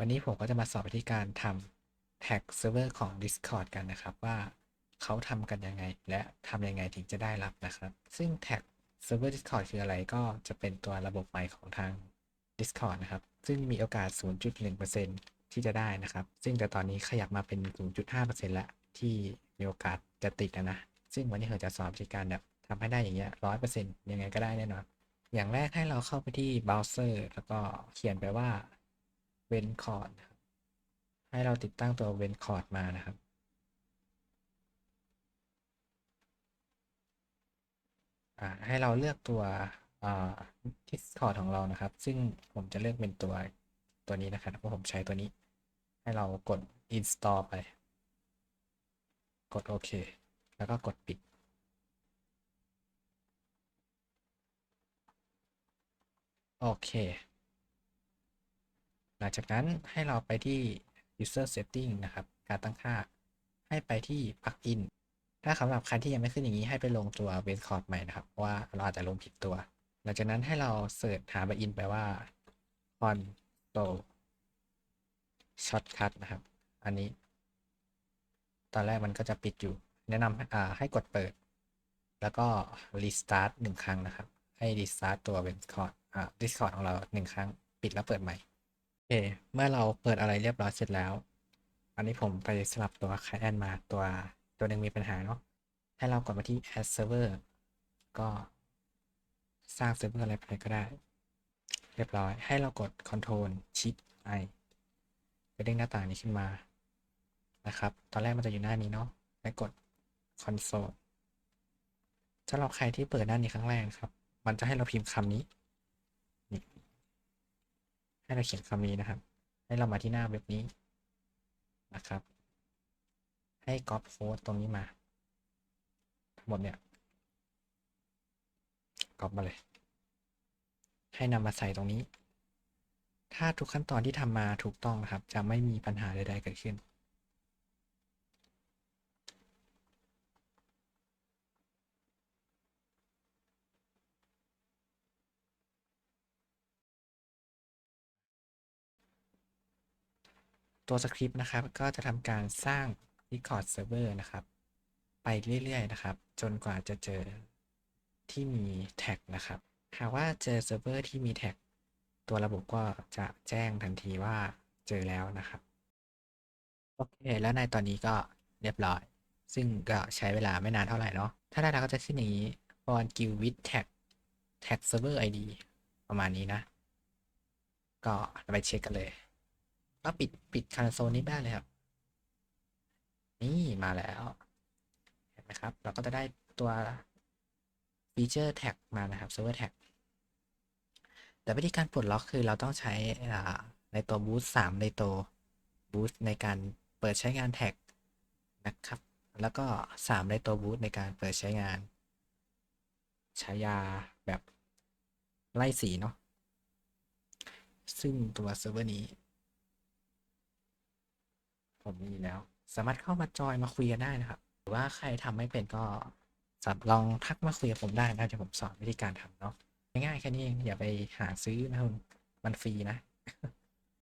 วันนี้ผมก็จะมาสอนวิธีการทำแท็กเซิร์ฟเวอร์ของ Discord กันนะครับ ว่าเขาทำกันยังไง และทำยังไงถึงจะได้รับนะครับ ซึ่งแท็กเซิร์ฟเวอร์ Discord คืออะไรก็จะเป็นตัวระบบใหม่ของทาง Discord นะครับ ซึ่งมีโอกาส 0.1%ที่จะได้นะครับ ซึ่งแต่ตอนนี้ขยับมาเป็น 0.5%แล้วที่มีโอกาสจะติดนะนะซึ่งวันนี้เราจะสอนวิธีการแบบทำให้ได้อย่างเงี้ยร้อยเปอร์เซ็นต์ยังไงก็ได้แน่นอน อย่างแรกให้เราเข้าไปที่เบราว์เซอร์ แล้วก็เขียนไปว่า เวนคอร์ดให้เราติดตั้งตัวเวนคอร์ดมานะครับ ให้เราเลือกตัวอ่า Discord ของเรานะครับ ซึ่งผมจะเลือกเป็นตัวตัวนี้นะครับเพราะผมใช้ตัวนี้ ให้เรากด install ไป กดโอเค แล้วก็กดปิดโอเค หลังจากนั้นให้เราไปที่ user setting นะครับ การตั้งค่า ให้ไปที่ plugin ถ้าสำหรับใครที่ยังไม่ขึ้นอย่างนี้ให้ไปลงตัว w e n c o r d ใหม่นะครับ เพราะว่าเราอาจจะลงผิดตัว หลังจากนั้นให้เราเสิร์ชหา plugin ไปว่า console shortcut นะครับ อันนี้ ตอนแรกมันก็จะปิดอยู่ แนะนำให้กดเปิด แล้วก็ restart หนึ่งครั้งนะครับ ให้ restart ตัว w e n c o r d อ่า Discord ของเราหนึ่งครั้ง ปิดแล้วเปิดใหม่ เค เมื่อเราเปิดอะไรเรียบร้อยเสร็จแล้ว อันนี้ผมไปสลับตัว client มาตัวตัวหนึ่งมีปัญหาเนาะ ให้เรากดมาที่ add server ก็สร้างเซิร์ฟเวอร์อะไรไปก็ได้ เรียบร้อย ให้เรากด control shift i จะเด้งหน้าต่างนี้ขึ้นมา นะครับ ตอนแรกมันจะอยู่หน้านี้เนาะให้กด console สำหรับใครที่เปิดหน้านี้ครั้งแรกครับ มันจะให้เราพิมพ์คำนี้ ให้เราเขียนคำนี้นะครับ ให้เรามาที่หน้าเว็บนี้นะครับ ให้ก๊อปโค้ดตรงนี้มา ทั้งหมดเนี่ยก๊อปมาเลย ให้นำมาใส่ตรงนี้ ถ้าทุกขั้นตอนที่ทำมาถูกต้องนะครับ จะไม่มีปัญหาใดๆเกิดขึ้น ตัวสคริปต์นะครับ ก็จะทำการสร้าง Record Server นะครับ ไปเรื่อยๆนะครับ จนกว่าจะเจอที่มีแท็กนะครับ หากว่าเจอเซิร์ฟเวอร์ที่มีแท็ก ตัวระบบก็จะแจ้งทันทีว่าเจอแล้วนะครับ โอเค แล้วในตอนนี้ก็เรียบร้อย ซึ่งก็ใช้เวลาไม่นานเท่าไหร่เนาะ ถ้าได้แล้วก็จะขึ้นอย่างนี้ on guild with tag tag server id ประมาณนี้นะ ก็ไปเช็คกันเลย ก็ปิดปิดคอนโซลนี้ได้เลยครับ นี่มาแล้วเห็นไหมครับ เราก็จะได้ตัวฟีเจอร์แท็กมานะครับ server tag แต่วิธีการปลดล็อกคือเราต้องใช้ในตัวบูตสามในตัวบูตในการเปิดใช้งานแท็กนะครับ แล้วก็สามในตัวบูตในการเปิดใช้งานใช้ยาแบบไล่สีเนาะซึ่งตัวเซิร์ฟเวอร์นี้ ผมมีแล้ว สามารถเข้ามาจอยมาคุยกันได้นะครับ หรือว่าใครทำไม่เป็นก็สับลองทักมาคุยกับผมได้นะเดี๋ยวผมสอนวิธีการทำเนาะง่ายๆแค่นี้เองอย่าไปหาซื้อนะคุณมันฟรีนะ